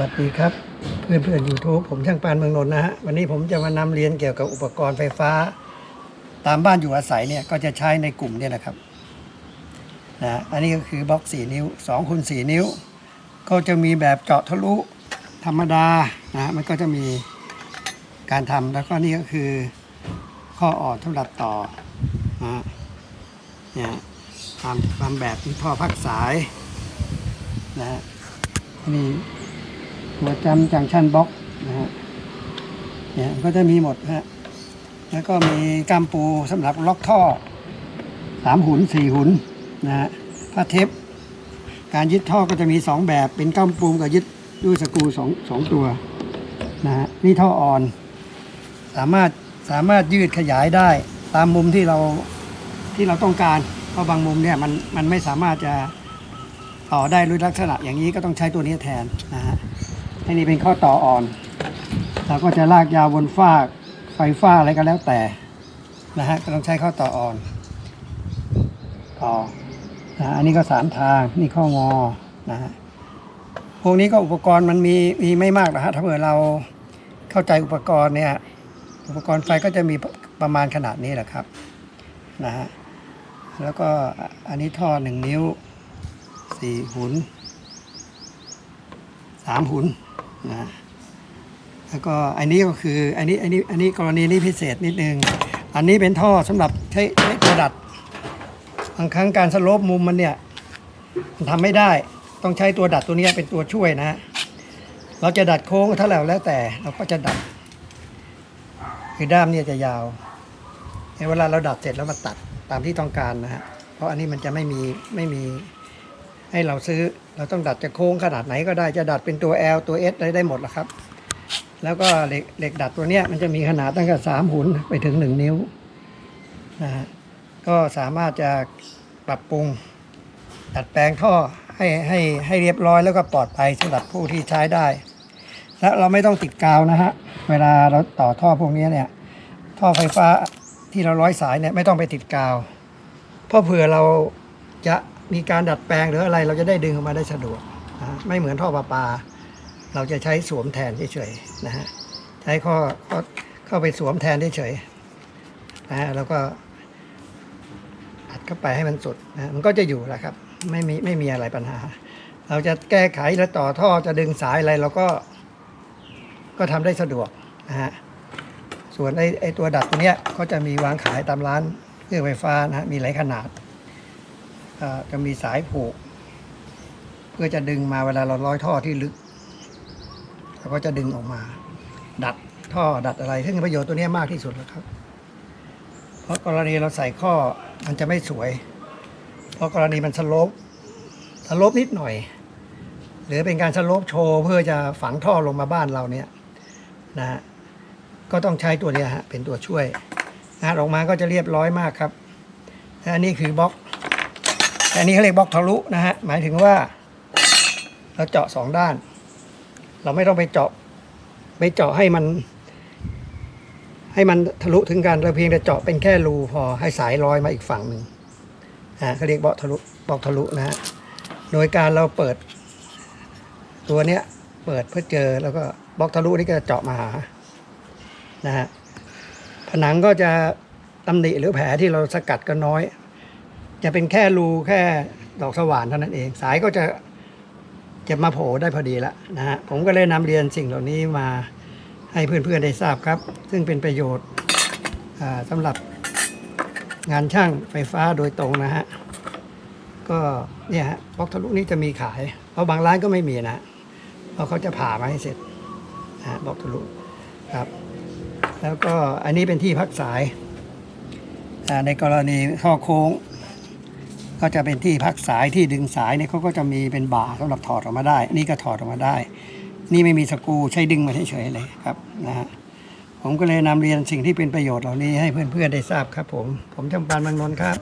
วัสดีครับ เพื่อนเพื่อนยูทูบผมช่างปานเมืองนนท์นะฮะวันนี้ผมจะมานำเรียนเกี่ยวกับอุปกรณ์ไฟฟ้า ตามบ้านอยู่อาศัยเนี่ยก็จะใช้ในกลุ่มเนี่ยแหละครับนะอันนี้ก็คือบล็อก 4 นิ้ว2คูณ4นิ้ว ก็จะมีแบบเจาะทะลุธรรมดานะมันก็จะมีการทำแล้วก็นี่ก็คือข้ออ่อนสำหรับต่อนะเนี่ยตามตามแบบที่ท่อพักสายนะฮะอัน นี้ตัวจำจังชันบล็อกนะฮะเนี่ยก็จะมีหมดนะฮะแล้วก็มีกำปูสำหรับล็อกท่อสามหุนสี่หุนนะฮะผ้าเทปการยึดท่อก็จะมีสองแบบเป็นกำปูกับยึดด้วยสกรูสองสองตัวนะฮะนี่ท่ออ่อน สามารถสามารถยืดขยายได้ตามมุมที่เราที่เราต้องการ เพราะบางมุมเนี่ยมันมันไม่สามารถจะต่อได้ด้วยลักษณะอย่างนี้ก็ต้องใช้ตัวนี้แทนนะฮะ อันนี้เป็นข้อต่ออ่อน เราก็จะลากยาวบนฟ้ากไฟฟ้าอะไรก็แล้วแต่นะฮะก็ต้องใช้ข้อต่ออ่อน ต่อนะอันนี้ก็สามทางนี่ข้องอนะฮะพวกนี้ก็อุปกรณ์มันมีมีไม่มากนะฮะถ้าเผื่อเราเข้าใจอุปกรณ์เนี่ยอุปกรณ์ไฟก็จะมีประมาณขนาดนี้แหละครับนะฮะแล้วก็อันนี้ท่อหนึ่งนิ้วสี่หุนสามหุน นะแล้วก็อันนี้ก็คืออันนี้อันนี้อันนี้กรณีนี้พิเศษนิดนึง อันนี้เป็นท่อสำหรับใช้ใช้ตัวดัดบางครั้งการสโลปมุมมันเนี่ยมันทำไม่ได้ต้องใช้ตัวดัดตัวนี้เป็นตัวช่วยนะ เราจะดัดโค้งเท่าไหร่แล้วแต่เราก็จะดัดคือด้ามเนี่ยจะยาวในเวลาเราดัดเสร็จแล้วมาตัดตามที่ต้องการนะฮะเพราะอันนี้มันจะไม่มีไม่มี ให้เราซื้อ เราต้องดัดจะโค้งขนาดไหนก็ได้จะดัดเป็นตัว L ตัว S ได้ได้หมดละครับ แล้วก็เหล็กเหล็กดัดตัวเนี้ยมันจะมีขนาดตั้งแต่สามหุนไปถึงหนึ่งนิ้วนะฮะก็สามารถจะปรับปรุงดัดแปลงท่อให้ให้ให้เรียบร้อยแล้วก็ปลอดภัยสำหรับผู้ที่ใช้ได้ และเราไม่ต้องติดกาวนะฮะเวลาเราต่อท่อพวกนี้เนี่ยท่อไฟฟ้าที่เราร้อยสายเนี่ยไม่ต้องไปติดกาว เพราะเผื่อเราจะ มีการดัดแปลงหรืออะไรเราจะได้ดึงออกมาได้สะดวกนะไม่เหมือนท่อประปา เราจะใช้สวมแทนเฉยๆนะฮะใช้ข้อข้อเข้าไปสวมแทนเฉยๆนะฮะแล้วก็อัดเข้าไปให้มันสุดนะมันก็จะอยู่แหละครับ ไม่มีไม่มีอะไรปัญหา เราจะแก้ไขและต่อท่อจะดึงสายอะไรเราก็ก็ทำได้สะดวกนะฮะส่วนไอ้ไอ้ตัวดัดตัวเนี้ยก็จะมีวางขายตามร้านเครื่องไฟฟ้านะฮะมีหลายขนาด จะมีสายผูก เพื่อจะดึงมาเวลาเราร้อยท่อที่ลึกเราก็จะดึงออกมา ดัดท่อดัดอะไร ซึ่งประโยชน์ตัวนี้มากที่สุดแล้วครับ เพราะกรณีเราใส่ข้อมันจะไม่สวย เพราะกรณีมันสโลปสโลปนิดหน่อย หรือเป็นการสโลปโชว์เพื่อจะฝังท่อลงมาบ้านเราเนี่ยนะฮะก็ต้องใช้ตัวนี้ฮะเป็นตัวช่วยนะออกมาก็จะเรียบร้อยมากครับและอันนี้คือบล็อก อันนี้เขาเรียกบล็อกทะลุนะฮะหมายถึงว่า เราเจาะสองด้าน เราไม่ต้องไปเจาะไปเจาะให้มัน ให้มันทะลุถึงกันเราเพียงแต่เจาะเป็นแค่รูพอให้สายลอยมาอีกฝั่งหนึ่งอ่าเขาเรียกบล็อกทะลุบล็อกทะลุนะฮะโดยการเราเปิด ตัวเนี้ยเปิดเพื่อเจอแล้วก็บล็อกทะลุนี่ก็จะเจาะมาหานะฮะผนังก็จะตำหนิหรือแผลที่เราสกัดก็น้อย จะเป็นแค่รูแค่ดอกสว่านเท่านั้นเอง สายก็จะจะมาโผล่ได้พอดีละนะฮะผมก็เลยนำเรียนสิ่งเหล่านี้มาให้เพื่อนๆได้ทราบครับ ซึ่งเป็นประโยชน์อ่าสำหรับงานช่างไฟฟ้าโดยตรงนะฮะ ก็เนี่ยฮะบล็อกทะลุนี้จะมีขาย เพราะบางร้านก็ไม่มีนะเพราะเขาจะผ่ามาให้เสร็จนะบล็อกทะลุครับ แล้วก็อันนี้เป็นที่พักสายในกรณีข้อโค้ง ก็จะเป็นที่พักสายที่ดึงสายเนี่ยเขาก็จะมีเป็นบ่าสำหรับถอดออกมาได้ นี่ก็ถอดออกมาได้ นี่ไม่มีสกูใช้ดึงมาเฉยๆเลยครับนะฮะผมก็เลยนำเรียนสิ่งที่เป็นประโยชน์เหล่านี้ให้เพื่อนๆได้ทราบครับผม ผมจำปานบางนนท์ครับ